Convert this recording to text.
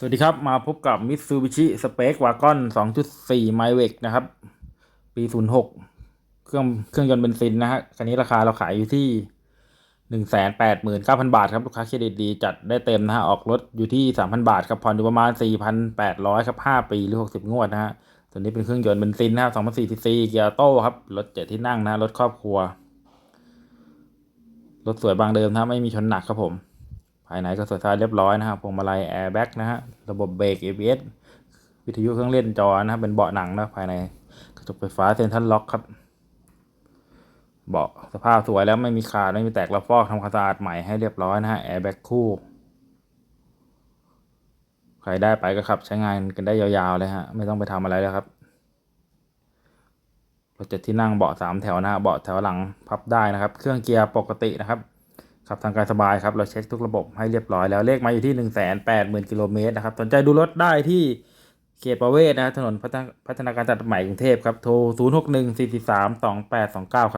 สวัสดีครับ มาพบกับ Mitsubishi Space Wagon 2.4 m y w e c นะครับ ปี 06 เครื่องเครื่องยนต์เบนซินนะฮะคันนี้ราคาเราขายอยู่ที่ 189,000 บาทครับ ลูกค้าเครดิตดีจัดได้เต็มนะฮะ ออกรถอยู่ที่ 3,000 บาทครับผ่อนอยู่ประมาณ 4,800 ครับ 5 ปีหรือ 60 งวดนะฮะตัวนี้เป็นเครื่องยนต์เบนซินนะครับ2,400 cc เกียร์โต้ครับ รถเจ็ดที่นั่งนะรถครอบครัว รถสวยบางเดิมนะไม่มีชนหนักครับผม ภายในก็สวยสะอาดเรียบร้อยนะครับพวงมาลัยแอร์แบ็กนะฮะระบบเบรก ABS วิทยุเครื่องเล่นจอนะครับเป็นเบาะหนังนะภายในกระจกไฟฟ้าเซ็นทรัลล็อกครับเบาะสภาพสวยแล้วไม่มีขาดไม่มีแตกระฟอกทำความสะอาดใหม่ให้เรียบร้อยนะฮะแอร์แบ็กคู่ใครได้ไปก็ขับ ใช้งานกันได้ยาวๆเลยฮะ ไม่ต้องไปทำอะไรแล้วครับรถเจ็ดที่นั่งเบาะสามแถวนะฮะเบาะแถวหลังพับได้นะครับ เครื่องเกียร์ปกตินะครับ ครับทางการสบายครับเราเช็คทุกระบบให้เรียบร้อยแล้วเลขมาอยู่ที่หนึ่งแสนแปดหมื่นกิโลเมตรนะครับสนใจดูรถได้ที่เขตประเวศนะถนนพัฒนาพัฒนาการตัดใหม่กรุงเทพครับโทร 0 6 1 4 4 3 2 8 2 9 ครับ